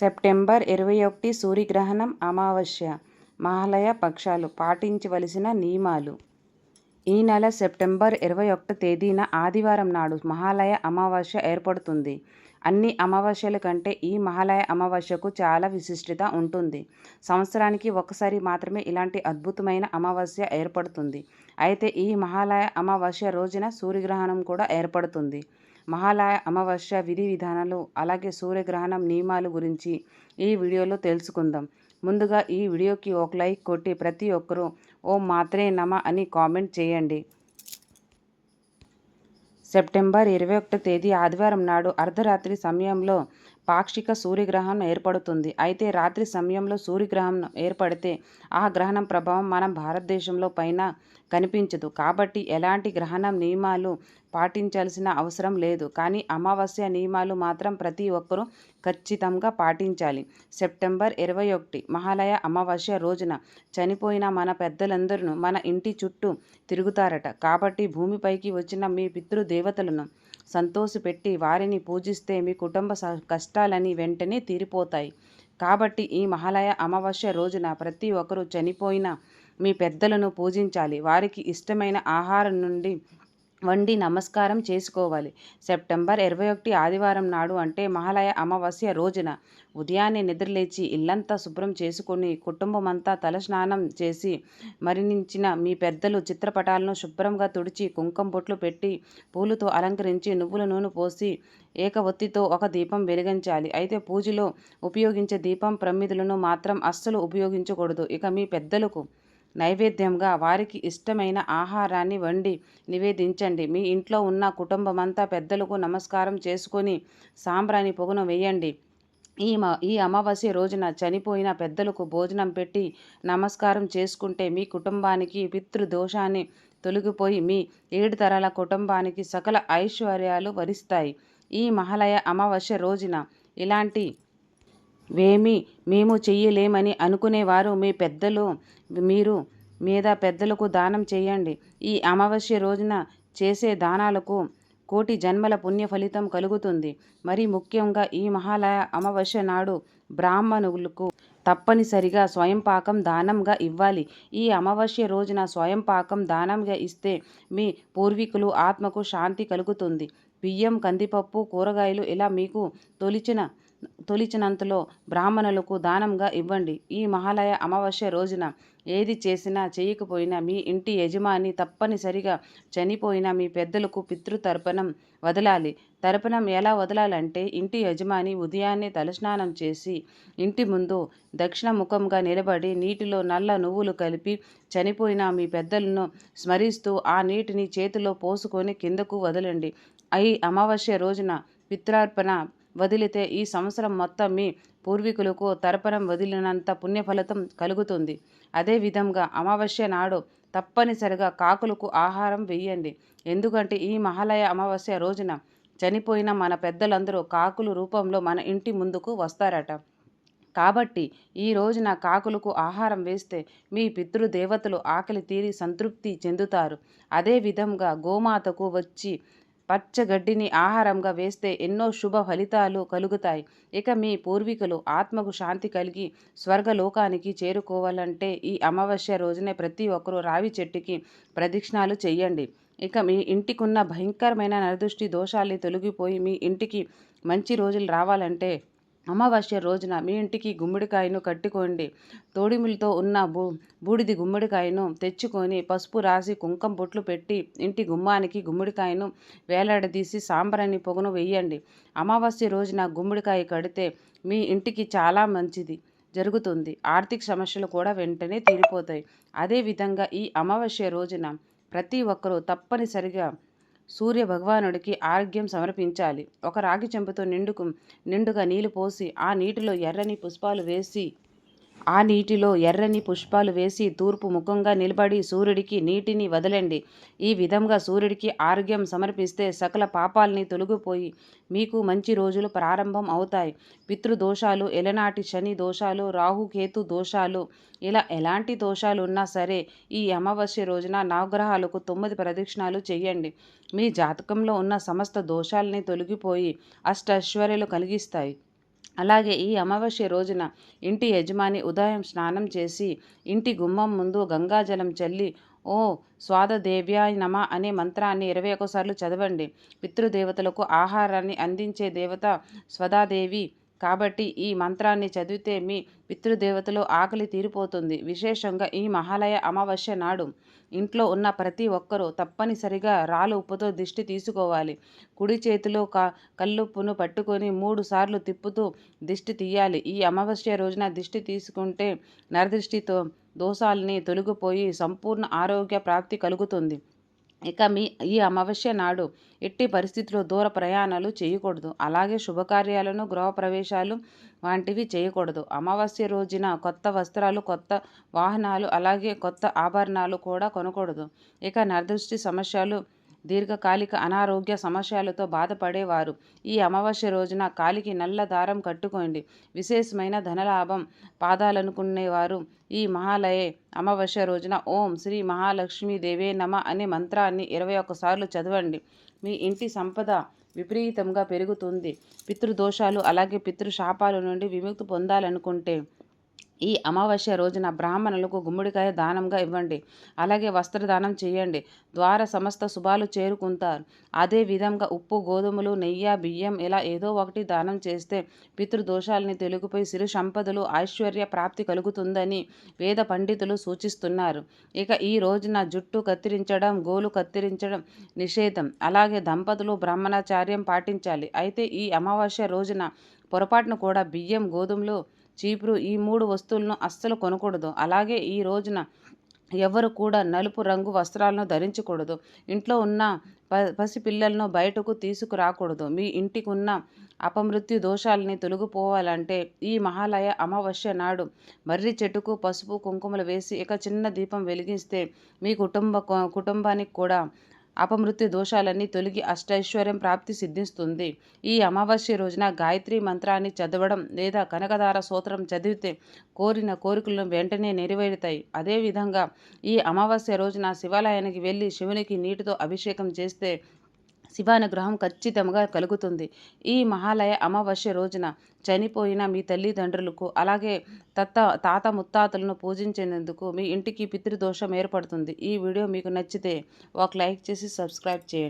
September ఇరవై ఒకటి సూర్యగ్రహణం అమావాస్య. మహాలయ పక్షాలు పాటించవలసిన నియమాలు. ఈ నెల సెప్టెంబర్ ఇరవై ఒకటి తేదీన ఆదివారం నాడు మహాలయ అమావాస్య ఏర్పడుతుంది. అన్ని అమావాస్యల కంటే ఈ మహాలయ అమావాస్యకు చాలా విశిష్టత ఉంటుంది. సంవత్సరానికి ఒకసారి మాత్రమే ఇలాంటి అద్భుతమైన అమావాస్య ఏర్పడుతుంది. అయితే ఈ మహాలయ అమావాస్య రోజున సూర్యగ్రహణం కూడా ఏర్పడుతుంది. మహాలయ అమావాస్య విధి విధానాలు అలాగే సూర్యగ్రహణం నియమాలు గురించి ఈ వీడియోలో తెలుసుకుందాం. ముందుగా ఈ వీడియోకి ఒక లైక్ కొట్టి ప్రతి ఒక్కరూ ఓ మాత్రే నమ అని కామెంట్ చేయండి. సెప్టెంబర్ ఇరవై ఒకటో తేదీ ఆదివారం నాడు అర్ధరాత్రి సమయంలో పాక్షిక సూర్యగ్రహణం ఏర్పడుతుంది. అయితే రాత్రి సమయంలో సూర్యగ్రహణం ఏర్పడితే ఆ గ్రహణం ప్రభావం మన భారతదేశంలో పైన కనిపించదు. కాబట్టి ఎలాంటి గ్రహణం నియమాలు పాటించాల్సిన అవసరం లేదు. కానీ అమావాస్య నియమాలు మాత్రం ప్రతి ఒక్కరూ ఖచ్చితంగా పాటించాలి. సెప్టెంబర్ ఇరవై ఒకటి మహాలయ అమావాస్య రోజున చనిపోయిన మన పెద్దలందరూ మన ఇంటి చుట్టూ తిరుగుతారట. కాబట్టి భూమిపైకి వచ్చిన మీ పితృదేవతలను సంతోషపెట్టి వారిని పూజిస్తే మీ కుటుంబ కష్టాలని వెంటనే తీరిపోతాయి. కాబట్టి ఈ మహాలయ అమావాస్య రోజున ప్రతి ఒక్కరూ చనిపోయిన మీ పెద్దలను పూజించాలి. వారికి ఇష్టమైన ఆహారం నుండి వండి నమస్కారం చేసుకోవాలి. సెప్టెంబర్ ఇరవై ఒకటి ఆదివారం నాడు అంటే మహాలయ అమావాస్య రోజున ఉదయాన్నే నిద్రలేచి ఇల్లంతా శుభ్రం చేసుకొని కుటుంబమంతా తలస్నానం చేసి మరణించిన మీ పెద్దలు చిత్రపటాలను శుభ్రంగా తుడిచి కుంకుమ బొట్లు పెట్టి పూలతో అలంకరించి నువ్వుల నూనె పోసి ఏక ఒత్తితో ఒక దీపం వెలిగించాలి. అయితే పూజలో ఉపయోగించే దీపం ప్రమిదులను మాత్రం అస్సలు ఉపయోగించకూడదు. ఇక మీ పెద్దలకు నైవేద్యంగా వారికి ఇష్టమైన ఆహారాన్ని వండి నివేదించండి. మీ ఇంట్లో ఉన్న కుటుంబమంతా పెద్దలకు నమస్కారం చేసుకొని సాంబ్రాణి పొగను వేయండి. ఈ ఈ అమావాస్య రోజున చనిపోయిన పెద్దలకు భోజనం పెట్టి నమస్కారం చేసుకుంటే మీ కుటుంబానికి పితృదోషాన్ని తొలగిపోయి మీ ఏడు తరాల కుటుంబానికి సకల ఐశ్వర్యాలు వరిస్తాయి. ఈ మహాలయ అమావాస్య రోజున ఇలాంటి వేమి మేము చెయ్యలేమని అనుకునేవారు మీ పెద్దలు మీరు మీద పెద్దలకు దానం చేయండి. ఈ అమావాస్య రోజున చేసే దానాలకు కోటి జన్మల పుణ్య ఫలితం కలుగుతుంది. మరి ముఖ్యంగా ఈ మహాలయ అమావాస్య నాడు బ్రాహ్మణులకు తప్పనిసరిగా స్వయం పాకం దానంగా ఇవ్వాలి. ఈ అమావాస్య రోజున స్వయం పాకం దానంగా ఇస్తే మీ పూర్వీకులు ఆత్మకు శాంతి కలుగుతుంది. బియ్యం కందిపప్పు కూరగాయలు ఇలా మీకు తొలిచిన తొలిచినంతలో బ్రాహ్మణులకు దానంగా ఇవ్వండి. ఈ మహాలయ అమావాస్య రోజున ఏది చేసినా చేయకపోయినా మీ ఇంటి యజమాని తప్పనిసరిగా చనిపోయిన మీ పెద్దలకు పితృతర్పణం వదలాలి. తర్పణం ఎలా వదలాలంటే ఇంటి యజమాని ఉదయాన్నే తలస్నానం చేసి ఇంటి ముందు దక్షిణ ముఖంగా నిలబడి నీటిలో నల్ల నువ్వులు కలిపి చనిపోయిన మీ పెద్దలను స్మరిస్తూ ఆ నీటిని చేతిలో పోసుకొని కిందకు వదలండి. అయి అమావాస్య రోజున పిత్రార్పణ వదిలితే ఈ సంవత్సరం మొత్తం మీ పూర్వీకులకు తర్పణం వదిలినంత పుణ్యఫలితం కలుగుతుంది. అదేవిధంగా అమావాస్య నాడు తప్పనిసరిగా కాకులకు ఆహారం వేయండి. ఎందుకంటే ఈ మహాలయ అమావాస్య రోజున చనిపోయిన మన పెద్దలందరూ కాకులు రూపంలో మన ఇంటి ముందుకు వస్తారట. కాబట్టి ఈ రోజున కాకులకు ఆహారం వేస్తే మీ పితృదేవతలు ఆకలి తీరి సంతృప్తి చెందుతారు. అదే విధంగా గోమాతకు వచ్చి పచ్చగడ్డిని ఆహారంగా వేస్తే ఎన్నో శుభ ఫలితాలు కలుగుతాయి. ఇక మీ పూర్వీకులు ఆత్మకు శాంతి కలిగి స్వర్గలోకానికి చేరుకోవాలంటే ఈ అమావాస్య రోజునే ప్రతి ఒక్కరూ రావి చెట్టుకి ప్రదక్షిణాలు చేయండి. ఇక మీ ఇంటికున్న భయంకరమైన నరదృష్టి దోషాలు తొలగిపోయి మీ ఇంటికి మంచి రోజులు రావాలంటే అమావాస్య రోజున మీ ఇంటికి గుమ్మడికాయను కట్టుకోండి. తోడిములతో ఉన్న బూ బూడిది గుమ్మడికాయను తెచ్చుకొని పసుపు రాసి కుంకం బొట్లు పెట్టి ఇంటి గుమ్మానికి గుమ్మడికాయను వేలాడదీసి సాంబ్రాన్ని పొగను వేయండి. అమావాస్య రోజున గుమ్మడికాయ కడితే మీ ఇంటికి చాలా మంచిది జరుగుతుంది. ఆర్థిక సమస్యలు కూడా వెంటనే తీరిపోతాయి. అదేవిధంగా ఈ అమావాస్య రోజున ప్రతి ఒక్కరూ తప్పనిసరిగా సూర్య భగవానుడికి ఆరోగ్యం సమర్పించాలి. ఒక రాగి చెంపుతో నిండుకు నిండుగా నీళ్ళు పోసి ఆ నీటిలో ఎర్రని పుష్పాలు వేసి ఆ నీటిలో ఎర్రని పుష్పాలు వేసి తూర్పు ముఖంగా నిలబడి సూర్యుడికి నీటిని వదలండి. ఈ విధంగా సూర్యుడికి ఆరోగ్యం సమర్పిస్తే సకల పాపాలని తొలగిపోయి మీకు మంచి రోజులు ప్రారంభం అవుతాయి. పితృదోషాలు ఎలనాటి శని దోషాలు రాహుకేతు దోషాలు ఇలా ఎలాంటి దోషాలు ఉన్నా సరే ఈ అమావాస్య రోజున నవగ్రహాలకు తొమ్మిది ప్రదక్షిణాలు చేయండి. మీ జాతకంలో ఉన్న సమస్త దోషాలని తొలగిపోయి అష్టైశ్వర్యాలు కలిగిస్తాయి. అలాగే ఈ అమావాస్య రోజున ఇంటి యజమాని ఉదయం స్నానం చేసి ఇంటి గుమ్మం ముందు గంగాజలం చల్లి ఓ స్వాదదేవ్యాయ నమ అనే మంత్రాన్ని ఇరవై ఒకసార్లు చదవండి. పితృదేవతలకు ఆహారాన్ని అందించే దేవత స్వదాదేవి కాబట్టి ఈ మంత్రాన్ని చదివితే మీ పితృదేవతలు ఆకలి తీరిపోతుంది. విశేషంగా ఈ మహాలయ అమావాస్య నాడు ఇంట్లో ఉన్న ప్రతి ఒక్కరూ తప్పనిసరిగా రాళ్ళు ఉప్పుతో దిష్టి తీసుకోవాలి. కుడి చేతిలో క కల్లుప్పును పట్టుకొని మూడు సార్లు తిప్పుతూ దిష్టి తీయాలి. ఈ అమావాస్య రోజున దిష్టి తీసుకుంటే నరదృష్టితో దోషాలని తొలగిపోయి సంపూర్ణ ఆరోగ్య ప్రాప్తి కలుగుతుంది. ఇక మీ ఈ అమావాస్య నాడు ఎట్టి పరిస్థితుల్లో దూర ప్రయాణాలు చేయకూడదు. అలాగే శుభకార్యాలను గృహప్రవేశాలు వంటివి చేయకూడదు. అమావాస్య రోజున కొత్త వస్త్రాలు కొత్త వాహనాలు అలాగే కొత్త ఆభరణాలు కూడా కొనకూడదు. ఇక నరదృష్టి సమస్యలు దీర్ఘకాలిక అనారోగ్య సమస్యలతో బాధపడేవారు. ఈ అమావాస్య రోజున కాలికి నల్ల దారం కట్టుకోండి. విశేషమైన ధనలాభం పాదాలనుకునేవారు. ఈ మహాలయే అమావాస్య రోజున ఓం శ్రీ మహాలక్ష్మీదేవే నమ అనే మంత్రాన్ని ఇరవై ఒక్కసార్లు చదవండి. మీ ఇంటి సంపద విపరీతంగా పెరుగుతుంది. పితృదోషాలు అలాగే పితృశాపాల నుండి విముక్తి పొందాలనుకుంటే ఈ అమావాస్య రోజున బ్రాహ్మణులకు గుమ్మడికాయ దానంగా ఇవ్వండి. అలాగే వస్త్రదానం చేయండి. ద్వారా సమస్త శుభాలు చేరుకుంటారు. అదే విధంగా ఉప్పు గోధుమలు నెయ్యి బియ్యం ఇలా ఏదో ఒకటి దానం చేస్తే పితృదోషాలని తెలుగుపై సిరు సంపదలు ఐశ్వర్య ప్రాప్తి కలుగుతుందని వేద పండితులు సూచిస్తున్నారు. ఇక ఈ రోజున జుట్టు కత్తిరించడం గోలు కత్తిరించడం నిషేధం. అలాగే దంపతులు బ్రహ్మణాచార్యం పాటించాలి. అయితే ఈ అమావాస్య రోజున పొరపాటును కూడా బియ్యం గోధుమలు చీపురు ఈ మూడు వస్తువులను అస్సలు కొనకూడదు. అలాగే ఈ రోజున ఎవరు కూడా నలుపు రంగు వస్త్రాలను ధరించకూడదు. ఇంట్లో ఉన్న ప పసిపిల్లలను బయటకు తీసుకురాకూడదు. మీ ఇంటికి ఉన్న అపమృత్యు దోషాలని తొలగిపోవాలంటే ఈ మహాలయ అమావాస్య నాడు మర్రి చెట్టుకు పసుపు కుంకుమలు వేసి ఇక చిన్న దీపం వెలిగిస్తే మీ కుటుంబ కుటుంబానికి కూడా అపమృత్యు దోషాలన్నీ తొలగి అష్టైశ్వర్యం ప్రాప్తి సిద్ధిస్తుంది. ఈ అమావాస్య రోజున గాయత్రి మంత్రాన్ని చదవడం లేదా కనకదార సూత్రం చదివితే కోరిన కోరికలను వెంటనే నెరవేరుతాయి. అదేవిధంగా ఈ అమావాస్య రోజున శివాలయానికి వెళ్ళి శివునికి నీటితో అభిషేకం చేస్తే శివానుగ్రహం ఖచ్చితంగా కలుగుతుంది. ఈ మహాలయ అమావాస్య రోజున చనిపోయిన మీ తల్లిదండ్రులకు అలాగే తత్త తాత ముత్తాతలను పూజించేందుకు మీ ఇంటికి పితృదోషం ఏర్పడుతుంది. ఈ వీడియో మీకు నచ్చితే ఒక లైక్ చేసి సబ్స్క్రైబ్ చేయండి.